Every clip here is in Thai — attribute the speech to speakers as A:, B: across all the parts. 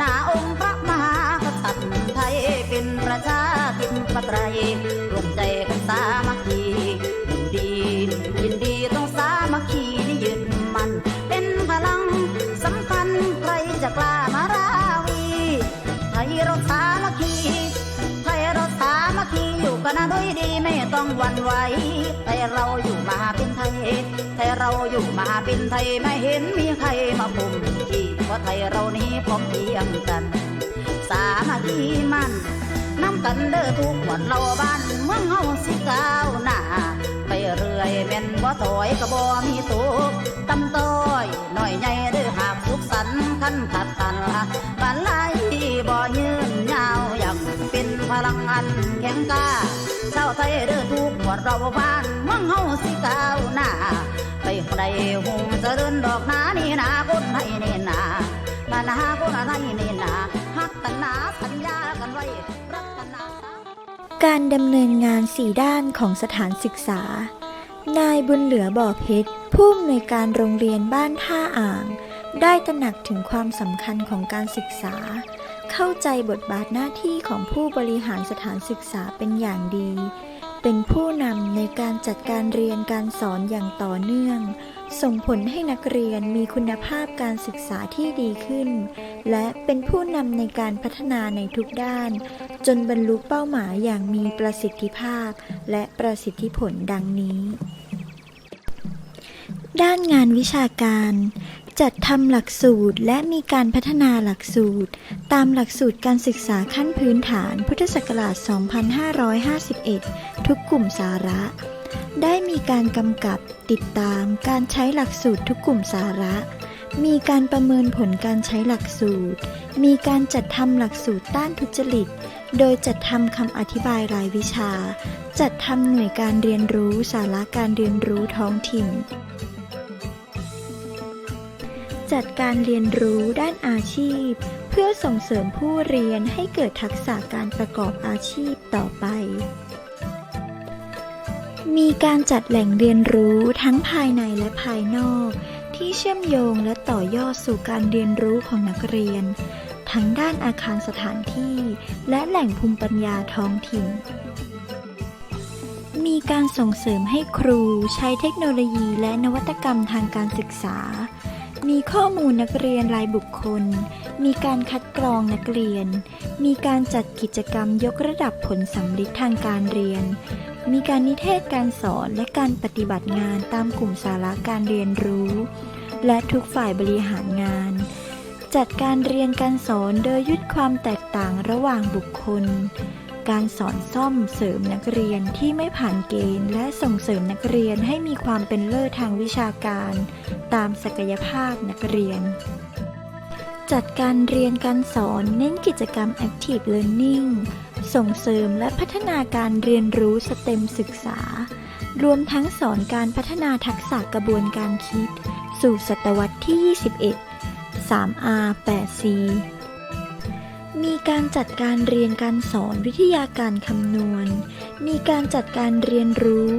A: นาองค์พระมหากษัตริย์ไทยเป็นประชาธิปไตยรวมใจ ด้วยดีไม่ต้องหวันไหวแต่เราอยู่มาเป็นไทยแต่เราอยู่มาเป็นไทยไม่เห็นมีใครมาปุ่มที่เพราะไทยเรานี้พร้อมเพียงกัน สามัคคีมันน้ำกันเด้อทุกวันเราบ้านเมืองเฮาสิก้าวหน้าไปเรื่อยแม่นบ่ถอยก็บ่มีตกตำต้อยหน่อยใหญ่เด้อหากสุขสันต์คันขัดกันบ้านไลบ่ยืนยาวอย่างเป็นพลังอันแข็งกล้า ไทยเด้อทุกวันเราบ้านมืองเฮาสิก้าวหน้าไปใดหงเจริญดอกนานี่นาคนไทยนี่นาบ้านนาคนไทยนี่นาฮักกันนาสัญญากันไว้รักกันนา
B: การดำเนินงานสี่ด้านของสถานศึกษา นายบุญเหลือบ่อเพชรผู้อำนวยการโรงเรียนบ้านท่าอ่าง ได้ตระหนักถึงความสำคัญของการศึกษา เข้าใจบทบาทหน้าที่ของผู้บริหารสถานศึกษาเป็นอย่างดี เป็นผู้นำในการจัดการเรียนการสอนอย่างต่อเนื่อง ส่งผลให้นักเรียนมีคุณภาพการศึกษาที่ดีขึ้น และเป็นผู้นำในการพัฒนาในทุกด้าน จนบรรลุเป้าหมายอย่างมีประสิทธิภาพ และประสิทธิผลดังนี้ ด้านงานวิชาการ จัดทำหลักสูตรและมีการพัฒนาหลักสูตร ตามหลักสูตรการศึกษาขั้นพื้นฐาน พุทธศักราช 2551 ทุกกลุ่มสาระ ได้มีการกำกับติดตามการใช้หลักสูตรทุกกลุ่มสาระ มีการประเมินผลการใช้หลักสูตร มีการจัดทำหลักสูตรต้านทุจริต โดยจัดทำคำอธิบายรายวิชา จัดทำหน่วยการเรียนรู้สาระการเรียนรู้ท้องถิ่น จัดการเรียนรู้ด้านอาชีพ เพื่อส่งเสริมผู้เรียนให้เกิดทักษะการประกอบอาชีพต่อไป มีการจัดแหล่งเรียนรู้ทั้งภายในและภายนอก ที่เชื่อมโยงและต่อยอดสู่การเรียนรู้ของนักเรียน ทั้งด้านอาคารสถานที่ และแหล่งภูมิปัญญาท้องถิ่นมีการส่งเสริมให้ครูใช้เทคโนโลยีและนวัตกรรมทางการศึกษา มีข้อมูลนักเรียนรายบุคคล มีการคัดกรองนักเรียน มีการจัดกิจกรรมยกระดับผลสำลิดทางการเรียน มีการนิเทศการสอนและการปฏิบัติงานตามกลุ่มสาระการเรียนรู้ และทุกฝ่ายบริหารงาน จัดการเรียนการสอนโดยยุดความแตกต่างระหว่างบุคคล การสอนซ่อมเสริมนักเรียนที่ไม่ผ่านเกณฑ์ และส่งเสริมนักเรียนให้มีความเป็นเลิศทางวิชาการ ตามศักยภาพนักเรียน จัดการเรียนการสอนเน้นกิจกรรม Active Learning ส่งเสริมและพัฒนาการเรียนรู้สเต็มศึกษา รวมทั้งสอนการพัฒนาทักษะกระบวนการคิด สู่ศตวรรษที่ 21 3R 8C มีการจัดการเรียนการสอนวิทยาการคำนวณ มีการจัดการเรียนรู้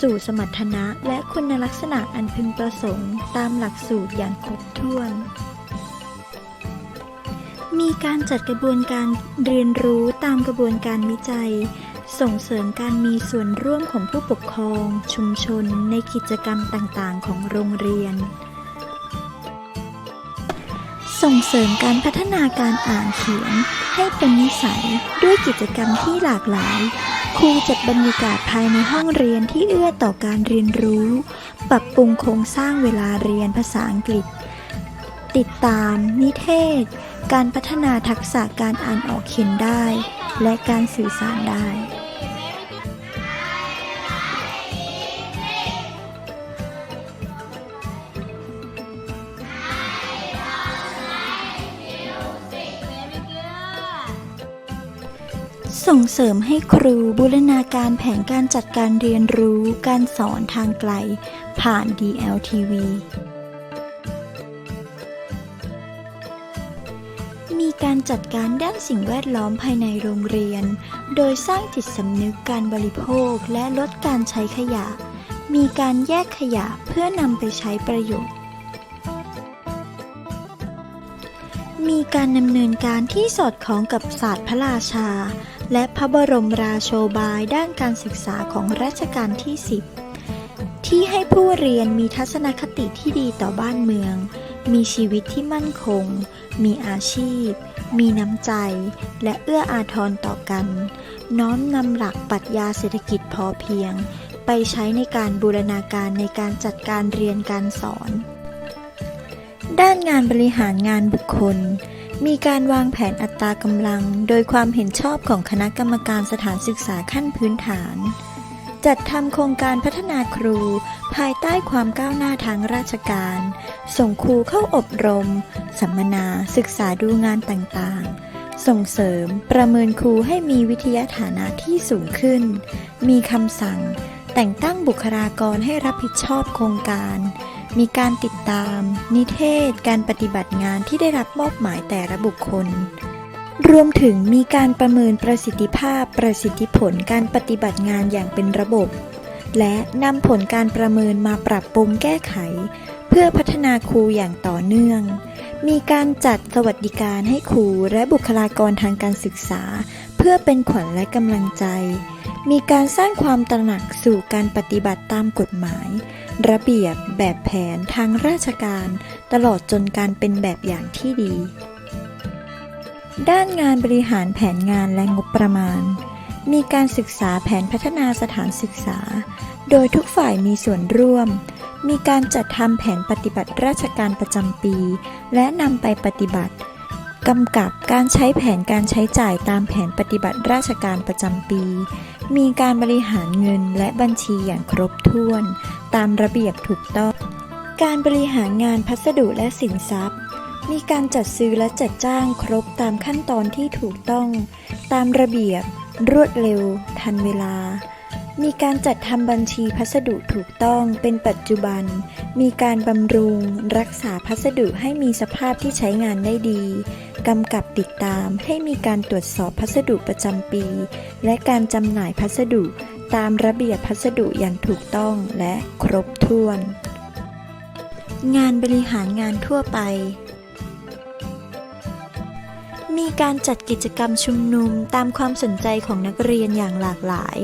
B: สู่สมรรถนะและคุณลักษณะอันพึงประสงค์ ตามหลักสูตรอย่างครบถ้วน มีการจัดกระบวนการเรียนรู้ตามกระบวนการวิจัย ส่งเสริมการมีส่วนร่วมของผู้ปกครอง ชุมชนในกิจกรรมต่างๆ ของโรงเรียน ส่งเสริมการพัฒนาการอ่านเขียน ให้เป็นนิสัยด้วยกิจกรรมที่หลากหลาย ครูจัดบรรยากาศภายในห้องเรียนที่เอื้อต่อการเรียนรู้ ปรับปรุงโครงสร้างเวลาเรียนภาษาอังกฤษ ติดตาม นิเทศ การพัฒนาทักษะการอ่านออกเขียนได้ และการสื่อสารได้ ส่งเสริมให้ครูบูรณาการแผนการจัดการเรียนรู้การสอนทางไกล ผ่าน DLTV มีการจัดการด้านสิ่งแวดล้อมภายในโรงเรียน โดยสร้างจิตสำนึกการบริโภคและลดการใช้ขยะ มีการแยกขยะเพื่อนำไปใช้ประโยชน์ มีการดำเนินการที่สอดคล้องกับศาสตร์พระราชา และพระบรมราโชบายด้านการศึกษาของรัชกาลที่ 10 ที่ให้ผู้เรียนมีทัศนคติที่ดีต่อบ้านเมือง มีชีวิตที่มั่นคง มีอาชีพ มีน้ำใจ และเอื้ออาทรต่อกัน น้อมนำหลักปรัชญาเศรษฐกิจพอเพียง ไปใช้ในการบูรณาการในการจัดการเรียนการสอนด้านงานบริหารงานบุคคล มีการวางแผนอัตรากำลัง โดยความเห็นชอบของคณะกรรมการสถานศึกษาขั้นพื้นฐาน จัดทำโครงการพัฒนาครู ภายใต้ความก้าวหน้าทางราชการ ส่งครูเข้าอบรม สัมมนา ศึกษาดูงานต่างๆ ส่งเสริมประเมินครูให้มีวิทยาฐานะที่สูงขึ้น มีคำสั่ง แต่งตั้งบุคลากรให้รับผิดชอบโครงการ มีการติดตาม นิเทศ การปฏิบัติงานที่ได้รับมอบหมายแต่ละบุคคล รวมถึงมีการประเมินประสิทธิภาพประสิทธิผลการปฏิบัติงานอย่างเป็นระบบ และนำผลการประเมินมาปรับปรุงแก้ไข เพื่อพัฒนาครูอย่างต่อเนื่อง มีการจัดสวัสดิการให้ครูและบุคลากรทางการศึกษา เพื่อเป็นขวัญและกำลังใจ มีการสร้างความตระหนักสู่การปฏิบัติตามกฎหมาย ระเบียบแบบแผนทางราชการ ตลอดจนการเป็นแบบอย่างที่ดี ด้านงานบริหารแผนงานและงบประมาณ มีการศึกษาแผนพัฒนาสถานศึกษา โดยทุกฝ่ายมีส่วนร่วม มีการจัดทำแผนปฏิบัติราชการประจำปี และนำไปปฏิบัติกำกับการใช้แผนการใช้จ่ายตามแผนปฏิบัติราชการประจำปี มีการบริหารเงินและบัญชีอย่างครบถ้วน ตามระเบียบถูกต้อง การบริหารงานพัสดุและสินทรัพย์ มีการจัดซื้อและจัดจ้างครบตามขั้นตอนที่ถูกต้อง ตามระเบียบ รวดเร็ว ทันเวลา มีการจัดทำบัญชีพัสดุถูกต้องเป็นปัจจุบัน มีการบำรุง รักษาพัสดุให้มีสภาพที่ใช้งานได้ดีกำกับติดตามให้มีการตรวจสอบพัสดุประจำปี และการจำหน่ายพัสดุ ตามระเบียบพัสดุอย่างถูกต้องและครบถ้วน งานบริหารงานทั่วไป มีการจัดกิจกรรมชุมนุมตามความสนใจของนักเรียนอย่างหลากหลาย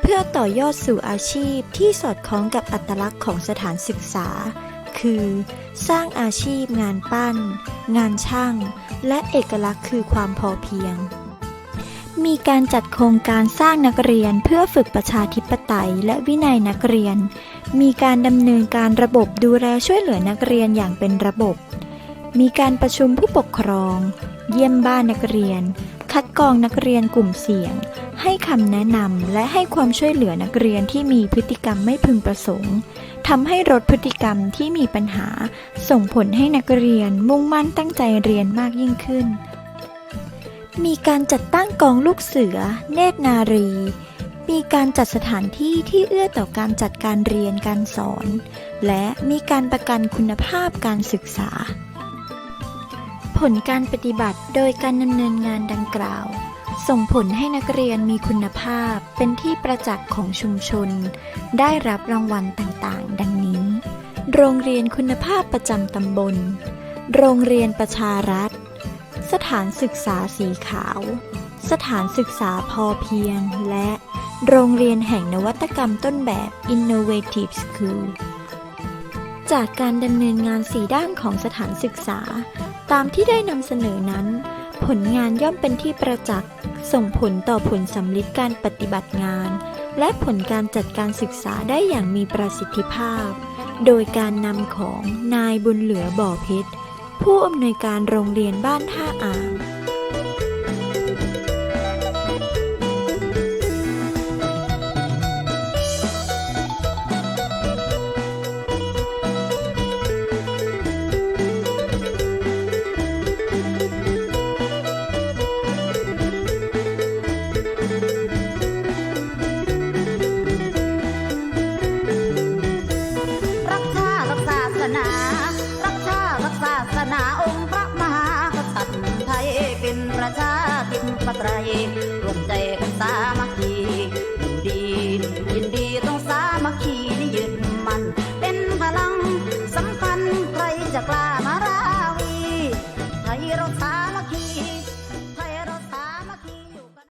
B: เพื่อต่อยอดสู่อาชีพที่สอดคล้องกับอัตลักษณ์ของสถานศึกษา คือ สร้างอาชีพงานปั้น งานช่าง และเอกลักษณ์คือความพอเพียง มีการจัดโครงการสร้างนักเรียนเพื่อฝึกประชาธิปไตยและวินัยนักเรียน มีการดำเนินการระบบดูแลช่วยเหลือนักเรียนอย่างเป็นระบบ มีการประชุมผู้ปกครอง เยี่ยมบ้านนักเรียน คัดกรองนักเรียนกลุ่มเสี่ยง ให้คำแนะนำและให้ความช่วยเหลือนักเรียนที่มีพฤติกรรมไม่พึงประสงค์ทำให้ลดพฤติกรรมที่มีปัญหา ส่งผลให้นักเรียนมุ่งมั่นตั้งใจเรียนมากยิ่งขึ้น มีการจัดตั้งกองลูกเสือ เนตรนารี มีการจัดสถานที่ที่เอื้อต่อการจัดการเรียนการสอน และมีการประกันคุณภาพการศึกษา ผลการปฏิบัติโดยการดำเนินงานดังกล่าว ส่งผลให้นักเรียนมีคุณภาพเป็นที่ประจักษ์ของชุมชน ได้รับรางวัลต่างๆ ดังนี้ โรงเรียนคุณภาพประจำตำบล โรงเรียนประชารัฐ สถานศึกษาสีขาว สถานศึกษาพอเพียง และโรงเรียนแห่งนวัตกรรมต้นแบบ Innovative School จากการดำเนินงาน4ด้านของสถานศึกษา ตามที่ได้นำเสนอนั้น ผลงานย่อมเป็นที่ประจักษ์ส่งผลต่อผลสำลิดการปฏิบัติงาน และผลการจัดการศึกษาได้อย่างมีประสิทธิภาพ โดยการนำของนายบุญเหลือบ่อเพชร ผู้อำนวยการโรงเรียนบ้านท่าอ่าง
A: มหากษัตริ